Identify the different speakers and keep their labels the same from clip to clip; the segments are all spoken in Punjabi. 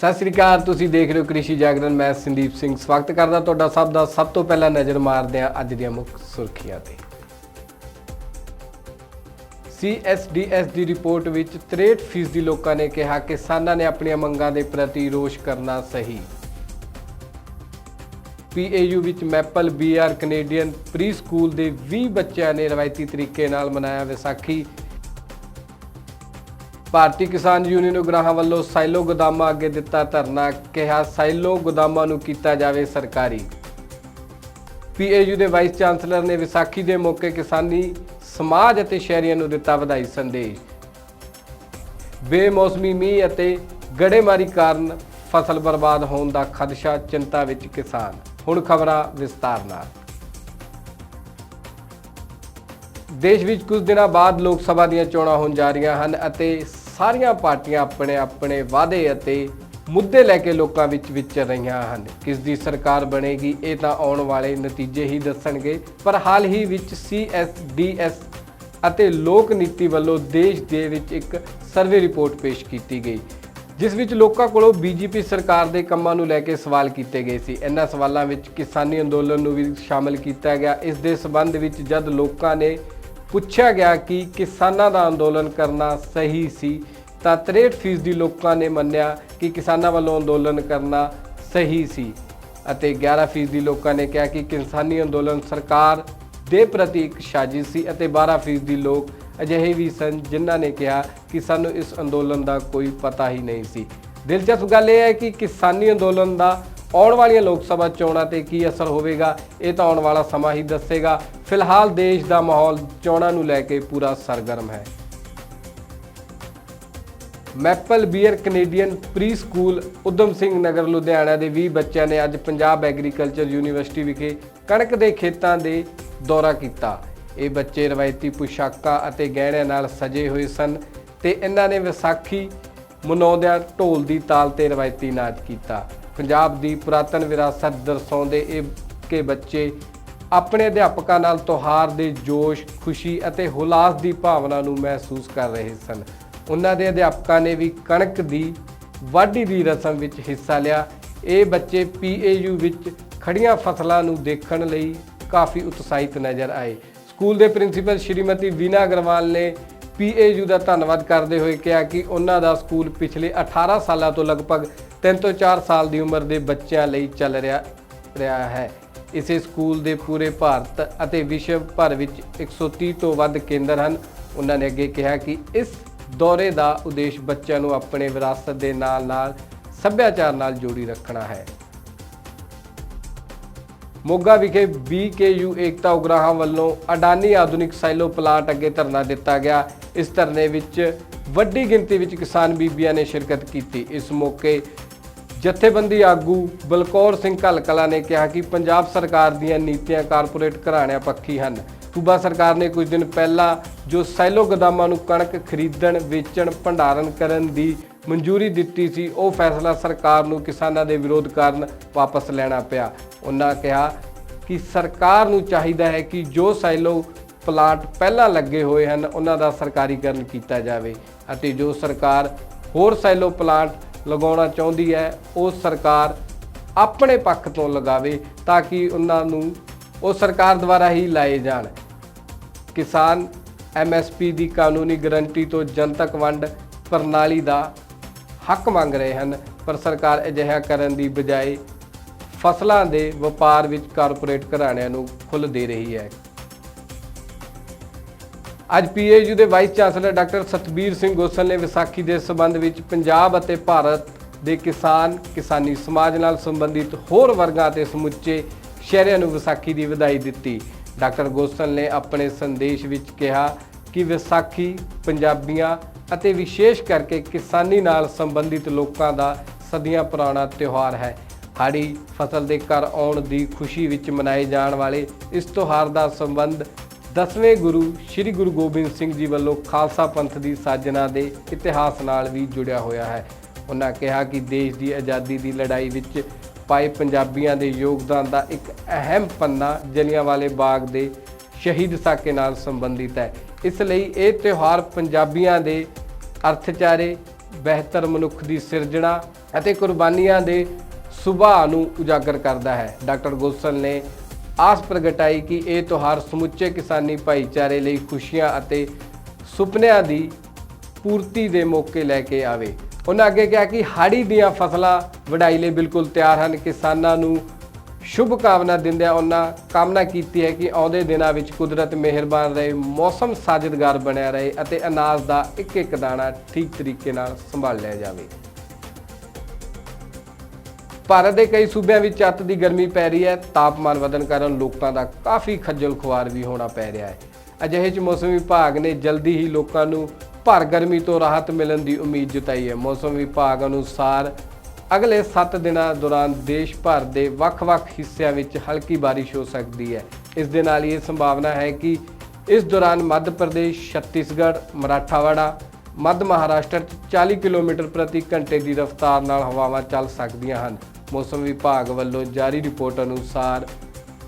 Speaker 1: ਸਤਿ ਸ੍ਰੀ ਅਕਾਲ, ਤੁਸੀਂ ਦੇਖ ਰਹੇ ਹੋ ਕ੍ਰਿਸ਼ੀ ਜਾਗਰਣ। ਮੈਂ ਸੰਦੀਪ ਸਿੰਘ, ਸਵਾਗਤ ਕਰਦਾ ਤੁਹਾਡਾ ਸਭ ਦਾ। ਸਭ ਤੋਂ ਪਹਿਲਾਂ ਨਜ਼ਰ ਮਾਰਦੇ ਹਾਂ ਅੱਜ ਦੀਆਂ ਮੁੱਖ ਸੁਰਖੀਆਂ ਤੇ। CSDS ਦੀ ਰਿਪੋਰਟ ਵਿੱਚ 63% ਦੀ ਲੋਕਾਂ ਨੇ ਕਿਹਾ ਕਿ ਕਿਸਾਨਾਂ ਨੇ ਆਪਣੀਆਂ ਮੰਗਾਂ ਦੇ ਪ੍ਰਤੀ ਰੋਸ਼ ਕਰਨਾ ਸਹੀ। PAU ਵਿੱਚ maple BR Canadian preschool ਦੇ 20 ਬੱਚਿਆਂ ਨੇ ਰਵਾਇਤੀ ਤਰੀਕੇ ਨਾਲ ਮਨਾਇਆ ਵਿਸਾਖੀ। ਭਾਰਤੀ ਕਿਸਾਨ ਯੂਨੀਅਨ ਉਗਰਾਹਾਂ ਵੱਲੋਂ ਸਾਈਲੋ ਗੋਦਾਮਾਂ ਅੱਗੇ ਦਿੱਤਾ ਧਰਨਾ, ਕਿਹਾ ਸਾਈਲੋ ਗੋਦਾਮਾਂ ਨੂੰ ਕੀਤਾ ਜਾਵੇ ਸਰਕਾਰੀ। ਪੀਏਯੂ ਦੇ ਵਾਈਸ ਚਾਂਸਲਰ ਨੇ ਵਿਸਾਖੀ ਦੇ ਮੌਕੇ ਕਿਸਾਨੀ ਸਮਾਜ ਅਤੇ ਸ਼ਹਿਰੀਆਂ ਨੂੰ ਦਿੱਤਾ ਵਧਾਈ ਸੰਦੇਸ਼। ਬੇਮੌਸਮੀ ਮੀਂਹ ਅਤੇ ਗੜੇਮਾਰੀ ਕਾਰਨ ਫਸਲ ਬਰਬਾਦ ਹੋਣ ਦਾ ਖਦਸ਼ਾ ਚਿੰਤਾ ਵਿੱਚ ਕਿਸਾਨ। ਹੁਣ ਖਬਰਾਂ ਵਿਸਤਾਰ ਨਾਲ। ਦੇਸ਼ ਵਿੱਚ ਕੁਝ ਦਿਨਾਂ ਬਾਅਦ ਲੋਕ ਸਭਾ ਦੀਆਂ ਚੋਣਾਂ ਹੋਣ ਜਾ ਰਹੀਆਂ ਹਨ ਅਤੇ ਸਾਰੀਆਂ ਪਾਰਟੀਆਂ ਆਪਣੇ ਆਪਣੇ ਵਾਅਦੇ ਅਤੇ ਮੁੱਦੇ ਲੈ ਕੇ ਲੋਕਾਂ ਵਿੱਚ ਵਿਚਰ ਰਹੀਆਂ ਹਨ। ਕਿਸ ਦੀ ਸਰਕਾਰ ਬਣੇਗੀ, ਇਹ ਤਾਂ ਆਉਣ ਵਾਲੇ ਨਤੀਜੇ ਹੀ ਦੱਸਣਗੇ। ਪਰ ਹਾਲ ਹੀ ਵਿੱਚ CSDS ਅਤੇ ਲੋਕ ਨੀਤੀ ਵੱਲੋਂ ਦੇਸ਼ ਦੇ ਵਿੱਚ ਇੱਕ ਸਰਵੇ ਰਿਪੋਰਟ ਪੇਸ਼ ਕੀਤੀ ਗਈ, ਜਿਸ ਵਿੱਚ ਲੋਕਾਂ ਕੋਲੋਂ ਬੀਜੇਪੀ ਸਰਕਾਰ ਦੇ ਕੰਮਾਂ ਨੂੰ ਲੈ ਕੇ ਸਵਾਲ ਕੀਤੇ ਗਏ ਸੀ। ਇਹਨਾਂ ਸਵਾਲਾਂ ਵਿੱਚ ਕਿਸਾਨੀ ਅੰਦੋਲਨ ਨੂੰ ਵੀ ਸ਼ਾਮਲ ਕੀਤਾ ਗਿਆ। ਇਸ ਦੇ ਸਬੰਧ ਵਿੱਚ ਜਦ ਲੋਕਾਂ ਨੇ ਪੁੱਛਿਆ ਗਿਆ ਕਿ ਕਿਸਾਨਾਂ ਦਾ ਅੰਦੋਲਨ ਕਰਨਾ ਸਹੀ ਸੀ, ਤਾਂ 63% ਦੀ ਲੋਕਾਂ ਨੇ ਮੰਨਿਆ ਕਿ ਕਿਸਾਨਾਂ ਵੱਲੋਂ ਅੰਦੋਲਨ ਕਰਨਾ ਸਹੀ ਸੀ ਅਤੇ 11% ਦੀ ਲੋਕਾਂ ਨੇ ਕਿਹਾ ਕਿ ਕਿਸਾਨੀ ਅੰਦੋਲਨ ਸਰਕਾਰ ਦੇ ਪ੍ਰਤੀ ਇੱਕ ਸਾਜ਼ਿਸ਼ ਸੀ ਅਤੇ 12% ਦੀ ਲੋਕ ਅਜਿਹੇ ਵੀ ਸਨ ਜਿਨ੍ਹਾਂ ਨੇ ਕਿਹਾ ਕਿ ਸਾਨੂੰ ਇਸ ਅੰਦੋਲਨ ਦਾ ਕੋਈ ਪਤਾ ਹੀ ਨਹੀਂ ਸੀ। ਦਿਲਚਸਪ ਗੱਲ ਇਹ ਹੈ ਕਿ ਕਿਸਾਨੀ ਅੰਦੋਲਨ ਦਾ ਆਉਣ ਵਾਲੀਆਂ ਲੋਕ ਸਭਾ ਚੋਣਾਂ ਤੇ ਕੀ ਅਸਰ ਹੋਵੇਗਾ, ਇਹ ਤਾਂ ਆਉਣ ਵਾਲਾ ਸਮਾਂ ਹੀ ਦੱਸੇਗਾ। ਫਿਲਹਾਲ ਦੇਸ਼ ਦਾ ਮਾਹੌਲ ਚੋਣਾਂ ਨੂੰ ਲੈ ਕੇ ਪੂਰਾ ਸਰਗਰਮ ਹੈ। Maple bear Canadian preschool Udham Singh Nagar, Ludhiana ਦੇ 20 ਬੱਚਿਆਂ ਨੇ ਅੱਜ ਪੰਜਾਬ ਐਗਰੀਕਲਚਰ ਯੂਨੀਵਰਸਿਟੀ ਵਿਖੇ ਕਣਕ ਦੇ ਖੇਤਾਂ ਦੇ ਦੌਰਾ ਕੀਤਾ। ਇਹ ਬੱਚੇ ਰਵਾਇਤੀ ਪੁਸ਼ਾਕਾਂ ਅਤੇ ਗਹਿਣਿਆਂ ਨਾਲ ਸਜੇ ਹੋਏ ਸਨ ਤੇ ਇਹਨਾਂ ਨੇ ਵਿਸਾਖੀ ਮਨਾਉਂਦਿਆਂ ਢੋਲ ਦੀ ਤਾਲ ਤੇ ਰਵਾਇਤੀ ਨਾਚ ਕੀਤਾ। ਪੰਜਾਬ ਦੀ ਪੁਰਾਤਨ ਵਿਰਾਸਤ ਦਰਸਾਉਂਦੇ ਇਹ ਕਿ ਬੱਚੇ ਆਪਣੇ ਅਧਿਆਪਕਾਂ ਨਾਲ ਤਿਉਹਾਰ ਦੇ ਜੋਸ਼, ਖੁਸ਼ੀ ਅਤੇ ਹੁਲਾਸ ਦੀ ਭਾਵਨਾ ਨੂੰ ਮਹਿਸੂਸ ਕਰ ਰਹੇ ਸਨ। ਉਹਨਾਂ ਦੇ ਅਧਿਆਪਕਾਂ ਨੇ ਵੀ ਕਣਕ ਦੀ ਵਾਢੀ ਦੀ ਰਸਮ ਵਿੱਚ ਹਿੱਸਾ ਲਿਆ। ਇਹ ਬੱਚੇ ਪੀਏਯੂ ਵਿੱਚ ਖੜੀਆਂ ਫਸਲਾਂ ਨੂੰ ਦੇਖਣ ਲਈ ਕਾਫੀ ਉਤਸ਼ਾਹਿਤ ਨਜ਼ਰ ਆਏ। ਸਕੂਲ ਦੇ ਪ੍ਰਿੰਸੀਪਲ ਸ਼੍ਰੀਮਤੀ ਵੀਨਾ ਅਗਰਵਾਲ ਨੇ ਪੀਏਯੂ ਦਾ ਧੰਨਵਾਦ ਕਰਦੇ ਹੋਏ ਕਿਹਾ ਕਿ ਉਹਨਾਂ ਦਾ ਸਕੂਲ ਪਿਛਲੇ 18 ਸਾਲਾਂ ਤੋਂ ਲਗਭਗ 3 ਤੋਂ 4 ਸਾਲ ਦੀ ਉਮਰ ਦੇ ਬੱਚਿਆਂ ਲਈ ਚੱਲ ਰਿਹਾ ਰਿਹਾ ਹੈ। ਇਸੇ ਸਕੂਲ ਦੇ ਪੂਰੇ ਭਾਰਤ ਅਤੇ ਵਿਸ਼ਵ ਭਰ ਵਿੱਚ 130 ਤੋਂ ਵੱਧ ਕੇਂਦਰ ਹਨ। ਉਹਨਾਂ ਨੇ ਅੱਗੇ ਕਿਹਾ ਕਿ ਇਸ ਦੌਰੇ ਦਾ ਉਦੇਸ਼ ਬੱਚਿਆਂ ਨੂੰ ਆਪਣੇ ਵਿਰਾਸਤ ਦੇ ਨਾਲ-ਨਾਲ ਸੱਭਿਆਚਾਰ ਨਾਲ ਜੋੜੀ ਰੱਖਣਾ ਹੈ। ਮੋਗਾ ਵਿਖੇ BKU ਏਕਤਾ ਉਗਰਾਹਾਂ ਵੱਲੋਂ ਅਡਾਨੀ ਆਧੁਨਿਕ ਸਾਈਲੋ ਪਲਾਂਟ ਅੱਗੇ ਧਰਨਾ ਦਿੱਤਾ ਗਿਆ। ਇਸ ਧਰਨੇ ਵਿੱਚ ਵੱਡੀ ਗਿਣਤੀ ਵਿੱਚ ਕਿਸਾਨ ਬੀਬੀਆਂ ਨੇ ਸ਼ਿਰਕਤ ਕੀਤੀ। ਇਸ ਮੌਕੇ ਜਥੇਬੰਦੀ ਆਗੂ ਬਲਕੌਰ ਸਿੰਘ ਕਲਕਲਾ ਨੇ ਕਿਹਾ ਕਿ ਪੰਜਾਬ ਸਰਕਾਰ ਦੀਆਂ ਨੀਤੀਆਂ ਕਾਰਪੋਰੇਟ ਘਰਾਣਿਆਂ ਪੱਖੀ ਹਨ। ਸੂਬਾ ਸਰਕਾਰ ਨੇ ਕੁਝ ਦਿਨ ਪਹਿਲਾਂ ਜੋ ਸੈਲੋ ਗੋਦਾਮਾਂ ਨੂੰ ਕਣਕ ਖਰੀਦਣ, ਵੇਚਣ, ਭੰਡਾਰਨ ਕਰਨ ਦੀ ਮਨਜ਼ੂਰੀ ਦਿੱਤੀ ਸੀ, ਉਹ ਫੈਸਲਾ ਸਰਕਾਰ ਨੂੰ ਕਿਸਾਨਾਂ ਦੇ ਵਿਰੋਧ ਕਾਰਨ ਵਾਪਸ ਲੈਣਾ ਪਿਆ। ਉਹਨਾਂ ਕਿਹਾ ਕਿ ਸਰਕਾਰ ਨੂੰ ਚਾਹੀਦਾ ਹੈ ਕਿ ਜੋ ਸੈਲੋ ਪਲਾਂਟ ਪਹਿਲਾਂ ਲੱਗੇ ਹੋਏ ਹਨ, ਉਹਨਾਂ ਦਾ ਸਰਕਾਰੀਕਰਨ ਕੀਤਾ ਜਾਵੇ। ਅਤੇ ਜੋ ਸਰਕਾਰ ਹੋਰ ਸੈਲੋ ਪਲਾਂਟ ਲਗਾਉਣਾ ਚਾਹੁੰਦੀ ਹੈ, ਉਹ ਸਰਕਾਰ ਆਪਣੇ ਪੱਖ ਤੋਂ ਲਗਾਵੇ ਤਾਂ ਕਿ ਉਹਨਾਂ ਨੂੰ ਉਹ ਸਰਕਾਰ ਦੁਆਰਾ ਹੀ ਲਾਏ ਜਾਣ। ਕਿਸਾਨ ਐਮਐਸਪੀ ਦੀ ਕਾਨੂੰਨੀ ਗਰੰਟੀ ਤੋਂ ਜਨਤਕ ਵੰਡ ਪ੍ਰਣਾਲੀ ਦਾ ਹੱਕ ਮੰਗ ਰਹੇ ਹਨ, ਪਰ ਸਰਕਾਰ ਅਜਿਹਾ ਕਰਨ ਦੀ ਬਜਾਏ ਫਸਲਾਂ ਦੇ ਵਪਾਰ ਵਿੱਚ ਕਾਰਪੋਰੇਟ ਘਰਾਣਿਆਂ ਨੂੰ ਖੁੱਲ੍ਹ ਦੇ ਰਹੀ ਹੈ। ਅੱਜ ਪੀਏਯੂ ਦੇ vice chancellor doctor Satbir Singh Gosal ਨੇ ਵਿਸਾਖੀ ਦੇ ਸਬੰਧ ਵਿੱਚ ਪੰਜਾਬ ਅਤੇ ਭਾਰਤ ਦੇ ਕਿਸਾਨ, ਕਿਸਾਨੀ ਸਮਾਜ ਨਾਲ ਸੰਬੰਧਿਤ ਹੋਰ ਵਰਗਾਂ ਤੇ ਸਮੁੱਚੇ ਸ਼ਹਿਰਿਆਂ ਨੂੰ ਵਿਸਾਖੀ ਦੀ ਵਧਾਈ ਦਿੱਤੀ। ਡਾਕਟਰ ਗੋਸਲ ਨੇ ਆਪਣੇ ਸੰਦੇਸ਼ ਵਿੱਚ ਕਿਹਾ ਕਿ ਵਿਸਾਖੀ ਪੰਜਾਬੀਆਂ ਅਤੇ ਵਿਸ਼ੇਸ਼ ਕਰਕੇ ਕਿਸਾਨੀ ਨਾਲ ਸੰਬੰਧਿਤ ਲੋਕਾਂ ਦਾ ਸਦੀਆਂ ਪੁਰਾਣਾ ਤਿਉਹਾਰ ਹੈ। ਹਾੜੀ ਫਸਲ ਦੇ ਘਰ ਆਉਣ ਦੀ ਖੁਸ਼ੀ ਵਿੱਚ ਮਨਾਏ ਜਾਣ ਵਾਲੇ ਇਸ ਤਿਉਹਾਰ ਦਾ ਸੰਬੰਧ ਦਸਵੇਂ ਗੁਰੂ ਸ੍ਰੀ ਗੁਰੂ ਗੋਬਿੰਦ ਸਿੰਘ ਜੀ ਵੱਲੋਂ ਖਾਲਸਾ ਪੰਥ ਦੀ ਸਾਜਨਾ ਦੇ ਇਤਿਹਾਸ ਨਾਲ ਵੀ ਜੁੜਿਆ ਹੋਇਆ ਹੈ। ਉਹਨਾਂ ਕਿਹਾ ਕਿ ਦੇਸ਼ ਦੀ ਆਜ਼ਾਦੀ ਦੀ ਲੜਾਈ ਵਿੱਚ ਪਾਏ ਪੰਜਾਬੀਆਂ ਦੇ ਯੋਗਦਾਨ ਦਾ ਇੱਕ ਅਹਿਮ ਪੰਨਾ ਜਲਿਆਂਵਾਲੇ ਬਾਗ ਦੇ ਸ਼ਹੀਦ ਸਾਕੇ ਨਾਲ ਸੰਬੰਧਿਤ ਹੈ। ਇਸ ਲਈ ਇਹ ਤਿਉਹਾਰ ਪੰਜਾਬੀਆਂ ਦੇ ਅਰਥਚਾਰੇ, ਬਿਹਤਰ ਮਨੁੱਖ ਦੀ ਸਿਰਜਣਾ ਅਤੇ ਕੁਰਬਾਨੀਆਂ ਦੇ ਸੁਭਾਅ ਨੂੰ ਉਜਾਗਰ ਕਰਦਾ ਹੈ। ਡਾਕਟਰ ਗੋਸਲ ਨੇ ਆਸ ਪ੍ਰਗਟਾਈ ਕਿ ਇਹ ਤਿਉਹਾਰ ਸਮੁੱਚੇ ਕਿਸਾਨੀ ਭਾਈਚਾਰੇ ਲਈ ਖੁਸ਼ੀਆਂ ਅਤੇ ਸੁਪਨਿਆਂ ਦੀ ਪੂਰਤੀ ਦੇ ਮੌਕੇ ਲੈ ਕੇ ਆਵੇ। ਉਹਨਾਂ ਅੱਗੇ ਕਿਹਾ ਕਿ ਹਾੜੀ ਦੀਆਂ ਫਸਲਾਂ ਵਢਾਈ ਲਈ ਬਿਲਕੁਲ ਤਿਆਰ ਹਨ। ਕਿਸਾਨਾਂ ਨੂੰ ਸ਼ੁਭ ਕਾਮਨਾ ਦਿੰਦਿਆਂ ਉਹਨਾਂ ਕਾਮਨਾ ਕੀਤੀ ਹੈ ਕਿ ਆਉਂਦੇ ਦਿਨਾਂ ਵਿੱਚ ਕੁਦਰਤ ਮਿਹਰਬਾਨ ਰਹੇ, ਮੌਸਮ ਸਾਜਦਗਾਰ ਬਣਿਆ ਰਹੇ ਅਤੇ ਅਨਾਜ ਦਾ ਇੱਕ ਇੱਕ ਦਾਣਾ ਠੀਕ ਤਰੀਕੇ ਨਾਲ ਸੰਭਾਲਿਆ ਜਾਵੇ। ਭਾਰਤ ਦੇ ਕਈ ਸੂਬਿਆਂ ਵਿੱਚ ਅੱਤ ਦੀ ਗਰਮੀ ਪੈ ਰਹੀ ਹੈ। ਤਾਪਮਾਨ ਵਧਣ ਕਾਰਨ ਲੋਕਾਂ ਦਾ ਕਾਫੀ ਖੱਜਲ ਖੁਆਰ ਵੀ ਹੋਣਾ ਪੈ ਰਿਹਾ ਹੈ। ਅਜਿਹੇ 'ਚ ਮੌਸਮ ਵਿਭਾਗ ਨੇ ਜਲਦੀ ਹੀ ਲੋਕਾਂ ਨੂੰ ਭਰ ਗਰਮੀ ਤੋਂ ਰਾਹਤ ਮਿਲਣ ਦੀ ਉਮੀਦ ਜਤਾਈ ਹੈ। ਮੌਸਮ ਵਿਭਾਗ ਅਨੁਸਾਰ ਅਗਲੇ 7 ਦਿਨਾਂ ਦੌਰਾਨ ਦੇਸ਼ ਭਰ ਦੇ ਵੱਖ-ਵੱਖ ਹਿੱਸਿਆਂ ਵਿੱਚ ਹਲਕੀ ਬਾਰਿਸ਼ ਹੋ ਸਕਦੀ ਹੈ। ਇਸ ਦੇ ਨਾਲ ਹੀ ਇਹ ਸੰਭਾਵਨਾ ਹੈ ਕਿ ਇਸ ਦੌਰਾਨ ਮੱਧ ਪ੍ਰਦੇਸ਼, ਛੱਤੀਸਗੜ੍ਹ, ਮਰਾਠਾਵਾੜਾ, ਮੱਧ ਮਹਾਰਾਸ਼ਟਰ 'ਚ 40 ਕਿਲੋਮੀਟਰ ਪ੍ਰਤੀ ਘੰਟੇ ਦੀ ਰਫ਼ਤਾਰ ਨਾਲ ਹਵਾਵਾਂ ਚੱਲ ਸਕਦੀਆਂ ਹਨ। ਮੌਸਮ ਵਿਭਾਗ ਵੱਲੋਂ ਜਾਰੀ ਰਿਪੋਰਟ ਅਨੁਸਾਰ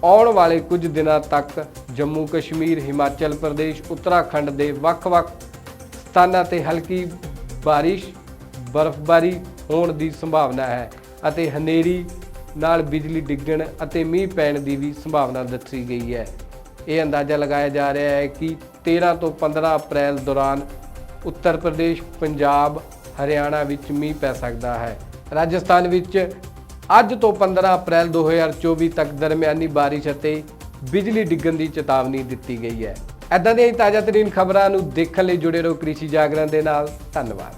Speaker 1: ਆਉਣ ਵਾਲੇ ਕੁਝ ਦਿਨਾਂ ਤੱਕ ਜੰਮੂ ਕਸ਼ਮੀਰ, ਹਿਮਾਚਲ ਪ੍ਰਦੇਸ਼, ਉੱਤਰਾਖੰਡ ਦੇ ਵੱਖ-ਵੱਖ ਸਥਾਨਾਂ ਤੇ ਹਲਕੀ ਬਾਰਿਸ਼, ਬਰਫ਼ਬਾਰੀ ਹੋਣ ਦੀ ਸੰਭਾਵਨਾ ਹੈ ਅਤੇ ਹਨੇਰੀ ਨਾਲ ਬਿਜਲੀ ਡਿੱਗਣ ਅਤੇ ਮੀਂਹ ਪੈਣ ਦੀ ਵੀ ਸੰਭਾਵਨਾ ਦੱਸੀ ਗਈ ਹੈ। ਇਹ ਅੰਦਾਜ਼ਾ ਲਗਾਇਆ ਜਾ ਰਿਹਾ ਹੈ ਕਿ 13 ਤੋਂ 15 ਅਪ੍ਰੈਲ ਦੌਰਾਨ ਉੱਤਰ ਪ੍ਰਦੇਸ਼, ਪੰਜਾਬ, ਹਰਿਆਣਾ ਵਿੱਚ ਮੀਂਹ ਪੈ ਸਕਦਾ ਹੈ। ਰਾਜਸਥਾਨ ਵਿੱਚ ਅੱਜ ਤੋਂ 15 ਅਪ੍ਰੈਲ 2024 ਤੱਕ ਦਰਮਿਆਨੀ ਬਾਰਿਸ਼ ਅਤੇ ਬਿਜਲੀ ਡਿੱਗਣ ਦੀ ਚੇਤਾਵਨੀ ਦਿੱਤੀ ਗਈ ਹੈ। ਐਦਾਂ ਦੀਆਂ ਹੀ ਤਾਜ਼ਾ ਤਰੀਨ ਖਬਰਾਂ ਨੂੰ ਦੇਖਣ ਲਈ ਜੁੜੇ ਰਹੋ ਕ੍ਰਿਸ਼ੀ ਜਾਗਰਣ ਦੇ ਨਾਲ। ਧੰਨਵਾਦ।